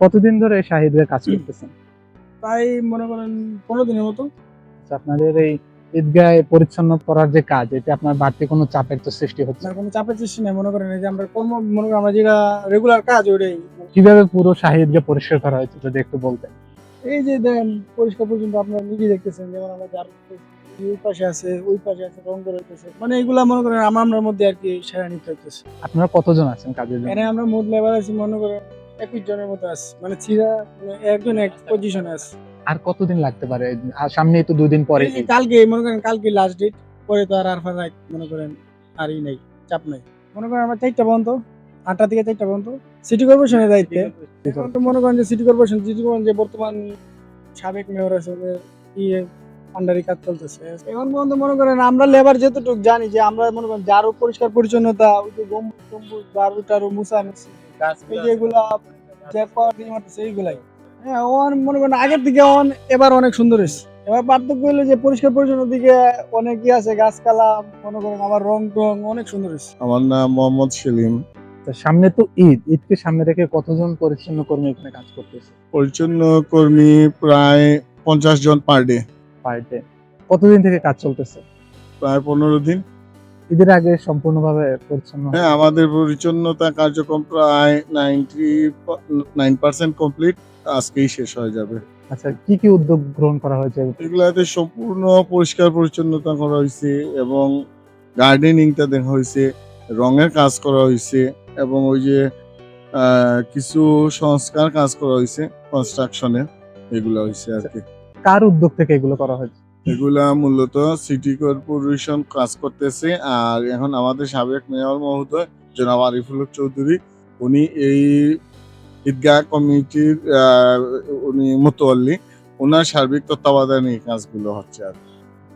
কতদিন ধরে শাহিদে কাজ করতেছেন? প্রায় মনে করেন পনেরো দিনের মতো। আচ্ছা, আপনাদের এই ঈদগাহে পরিচ্ছন্ন করার যে কাজ এতে আপনার বাড়তি কোনো চাপের তো সৃষ্টি হচ্ছে? না কোনো চাপের সৃষ্টি নেই। মনে করেন এই যে আমরা কর্ম মনে করেন আমরা যেটা রেগুলার কাজ ওইটাই। কীভাবে পুরো শাহিদকে পরিষ্কার করা হয়েছে যদি একটু বলতেন? এই যে দেন পরিষ্কার পর্যন্ত আপনারা নিজে দেখতেছেন যেমন আমরা যার ওই পাশে আছে ওই পাশে আছে রং করে হইতেছে মানে এগুলা মনে করেন আমার মধ্যে আর কি সেরা নিতে হইতেছে আপনারা কতজন আছেন কাজের জন্য? আমরা মোট লেবার আছি মনে করেন একুশ জনের মতো আছে। মানে ছিরা মানে একজন এক পজিশনে আছে। আর কতদিন লাগতে পারে? আর সামনেই তো দুই দিন পরে কালকে মনে করেন কালকে লাস্ট ডেট পরে তো আর আর ফার মনে করেন আরই নাই চাপ নাই। মনে করেন আমার চারটা পর্যন্ত আটটা থেকে চারটা পর্যন্ত সিটি কর্পোরেশনের দায়িত্বে। মনে করেন যে সিটি কর্পোরেশন সিটি কর্পোরেশন যে বর্তমান সাবেক মেয়র আছে ইয়ে আন্ডারি কাজ চলতেছে। এখন পর্যন্ত মনে করেন আমরা লেবার যেতটুকু জানি যে আমরা মনে করেন যারও পরিষ্কার পরিচ্ছন্নতা ওই যে গম টম্বুর দারু টারু মুসা মুসি এই যে এগুলা যে পাওয়ার দিয়ে মারতেছে এইগুলাই। হ্যাঁ ওন মনে করেন আগের দিকে অন এবার অনেক সুন্দর হয়েছে। এবার পার্থক্য হলো যে পরিষ্কার পরিচ্ছন্ন দিকে অনেক ই আছে গাছপালা মনে করেন আবার রং টং অনেক সুন্দর হয়েছে। আমার নাম মোহাম্মদ সেলিম। সামনে তো ঈদ ঈদকে সামনে রেখে কতজন পরিচ্ছন্ন কর্মী এখানে কাজ করতেছে? পরিচ্ছন্ন কর্মী প্রায় পঞ্চাশ জন পার ডে পার ডে কতদিন থেকে কাজ চলতেছে? প্রায় পনেরো দিন। ঈদের আগে সম্পূর্ণভাবে পরিচ্ছন্ন? হ্যাঁ আমাদের পরিচ্ছন্নতা কার্যক্রম প্রায় নাইনটি নাইন পার্সেন্ট কমপ্লিট আজকেই শেষ হয়ে যাবে। আচ্ছা কি কি উদ্যোগ গ্রহণ করা হয়েছে? এগুলাতে সম্পূর্ণ পরিষ্কার পরিচ্ছন্নতা করা হয়েছে এবং গার্ডেনিংটা দেখা হয়েছে রঙের কাজ করা হয়েছে এবং ওই যে কিছু সংস্কার কাজ করা হয়েছে কনস্ট্রাকশনের এগুলো হয়েছে আর কি। কার উদ্যোগ থেকে এগুলো করা হয়েছে এগুলা মূলত সিটি কর্পোরেশন কাজ করতেছে আর এখন আমাদের সাবেক মেয়র মহোদয় জনাব আরিফুল চৌধুরী উনি এই ঈদগাহ কমিটির উনি মোতোয়াল্লি ওনার সার্বিক তত্ত্বাবধানে এই কাজগুলো হচ্ছে আর।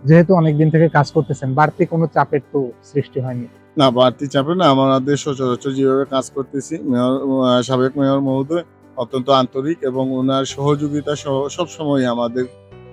যেহেতু অনেকদিন থেকে কাজ করতেছেন বাড়তি কোনো চাপের তো সৃষ্টি হয়নি না বাড়তি চাপে না আমাদের সচরাচর যেভাবে কাজ করতেছি মেয়র সাবেক মেয়র মহোদয় অত্যন্ত আন্তরিক এবং ওনার সহযোগিতা সহ সবসময় আমাদের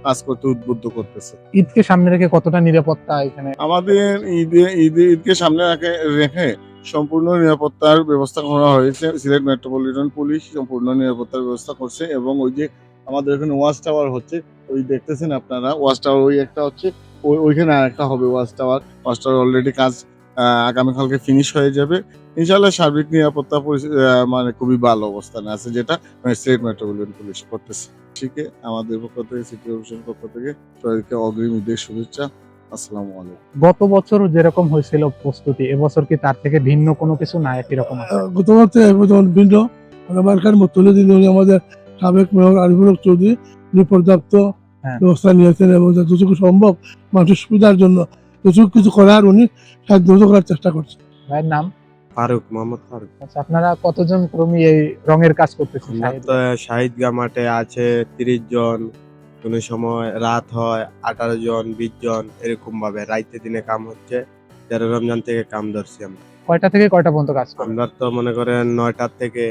কাজ করতে উদ্বুদ্ধ করতেছে। ঈদকে সামনে রেখে কতটা নিরাপত্তা এখানে? আমাদের ঈদে ঈদে ঈদকে সামনে রেখে রেখে সম্পূর্ণ নিরাপত্তার ব্যবস্থা করা হয়েছে। সিলেট মেট্রোপলিটন পুলিশ সম্পূর্ণ নিরাপত্তার ব্যবস্থা করছে এবং ওই যে আমাদের এখানে ওয়াচ টাওয়ার হচ্ছে ওই দেখতেছেন আপনারা ওয়াচ টাওয়ার ওই একটা হচ্ছে ওই ওইখানে আর একটা হবে watch tower. Watch tower already কাজ আগামীকালকে ফিনিশ হয়ে যাবে। ইনশাল্লাহ সার্বিক নিরাপত্তা মানে খুবই ভালো অবস্থানে আছে যেটা সিলেট মেট্রোপলিটন পুলিশ করতেছে। ঠিক আমাদের পক্ষ থেকে সিটি কর্পোরেশনের পক্ষ থেকে সবাইকে অগ্রিম ঈদের শুভেচ্ছা। আসসালামু আলাইকুম। গত বছর যেরকম হয়েছিল প্রস্তুতি এবছর কি তার থেকে ভিন্ন কোনো কিছু না একই রকম থেকে এবছর ভিন্ন। আমার খান তুলে দিন আমাদের সাবেক মেয়র আরিফুল চৌধুরী পর্যাপ্ত হ্যাঁ। ব্যবস্থা নিয়েছেন এবং যতটুকু সম্ভব মানুষের সুবিধার জন্য যতটুকু কিছু করার উনি সাহায্য করার চেষ্টা করছেন ভাইয়ের নাম? ফারুক মোহাম্মদ ফারুক। আচ্ছা আপনারা কতজন কর্মী এই রঙের কাজ করতেছেন? শাহিদগা মাঠে আছে তিরিশ জন কোনো সময় রাত হয় আঠারো জন বিশ জন এরকম ভাবে রাইতে দিনে কাম হচ্ছে। তেরো রমজান থেকে কাম ধরছি আমরা। কয়টা থেকে কয়টা পর্যন্ত কাজ করেন? আমরা তো মনে করেন নয়টার থেকে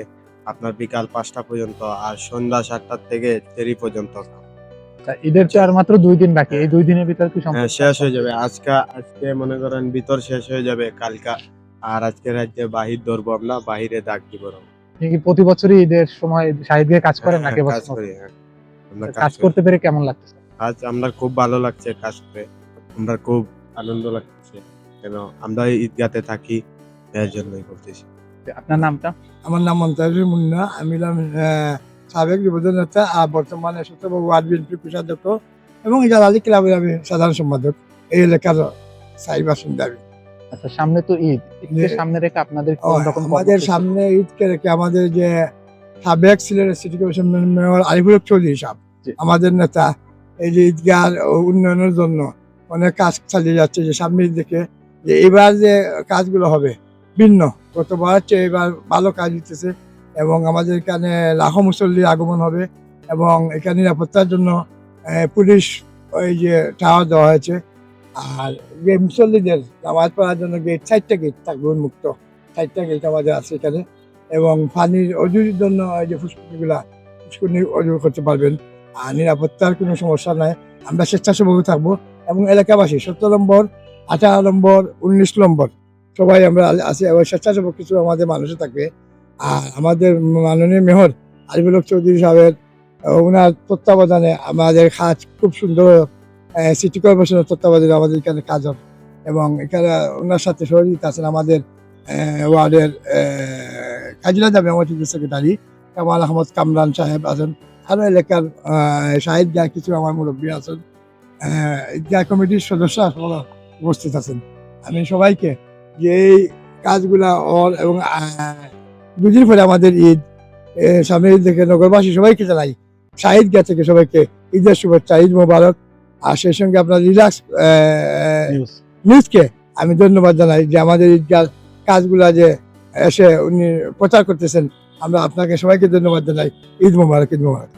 আপনার বিকাল পাঁচটা পর্যন্ত আর সন্ধ্যা সাতটার থেকে তেরি পর্যন্ত ঈদের তো আর মাত্র দুই দিন বাকি এই দুই দিনের ভিতর কি সম্পূর্ণ হ্যাঁ, শেষ হয়ে যাবে। আজকে আজকে মনে করেন ভিতর শেষ হয়ে যাবে কালকা আর আজকে রাজ্যে বাহির ধরবো আমরা বাহিরে দাগ দিব কি প্রতি বছরই ঈদের সময় শাহিদকে কাজ করেন নাকি হ্যাঁ, কাজ করি হ্যাঁ। আমরা কাজ করতে পেরে কেমন লাগছে আজ আমরা খুব ভালো লাগছে কাজ করে। আমরা খুব আনন্দ লাগছে। কেন আমরা ঈদগাতে থাকি এর জন্যই করতেছি আপনার নামটা? আমার নাম মন্তাজুর মুন্না আমি সাবেক যুবদল নেতা আর বর্তমানে সত্যবাবু ওয়ার্ড বিএনপি কোষাধ্যক্ষ এবং ইজাল আলী ক্লাবের আমি সাধারণ সম্পাদক। এই এলাকার স্থায়ী বাসিন্দা আমি। আচ্ছা সামনে তো ঈদ। সামনে রেখে আপনাদের আমাদের সামনে ঈদকে রেখে আমাদের যে সাবেক সিলেটের city corporation mayor Ariful Chowdhury সাহেব আমাদের নেতা এই যে ঈদগাহ উন্নয়নের জন্য অনেক কাজ চালিয়ে যাচ্ছে যে সামনের দিকে যে এবার যে কাজগুলো হবে ভিন্ন। গতবার চেয়ে এবার ভালো কাজ হইতেছে এবং আমাদের এখানে লাখো মুসল্লির আগমন হবে এবং এখানে নিরাপত্তার জন্য পুলিশ ওই যে টাওয়ার দেওয়া হয়েছে। আর যে মুসল্লিদের নামাজ পড়ার জন্য গেট চারটা গেট থাকবে উন্মুক্ত। চারটা গেট আমাদের আছে এখানে এবং পানির অজুর জন্য এই যে ফুসকুনিগুলা ফুসকুনি অজু করতে পারবেন। আর নিরাপত্তার কোনো সমস্যা নাই। আমরা স্বেচ্ছাসেবক থাকব এবং এলাকাবাসী, সতেরো নম্বর, আঠারো নম্বর, উনিশ নম্বর, সবাই আমরা আছি এবং স্বেচ্ছাসেবক কিছু আমাদের মানুষও থাকবে। আর আমাদের মাননীয় মেহর আরিফুল চৌধুরী সাহেবের ওনার তত্ত্বাবধানে আমাদের কাজ খুব সুন্দর সিটি কর্পোরেশনের তত্ত্বাবধানে আমাদের এখানে কাজ হবে। এবং এখানে ওনার সাথে সহযোগিতা আছেন আমাদের ওয়ার্ডের কাজিলা জামে আমাদের সেক্রেটারি কামাল আহমদ কামরান সাহেব আছেন। আরও এলাকার শাহিদ গা কিছু আমার মুরব্বী আছেন ঈদগাহ কমিটির সদস্য উপস্থিত আছেন। আমি সবাইকে যে এই কাজগুলা ওর এবং দুদিন পরে আমাদের ঈদ। সামনের সামনে ঈদ দেখে নগরবাসী সবাইকে জানাই শাহিদ গা থেকে সবাইকে? ঈদের শুভেচ্ছা ঈদ মোবারক। আর সেই সঙ্গে আপনার রিলাক্স নিউজ নিউজকে আমি ধন্যবাদ জানাই যে আমাদের ঈদগার কাজগুলা যে এসে উনি প্রচার করতেছেন। আমরা আপনাকে সবাইকে ধন্যবাদ জানাই। ঈদ মোবারক ঈদ মোবারক।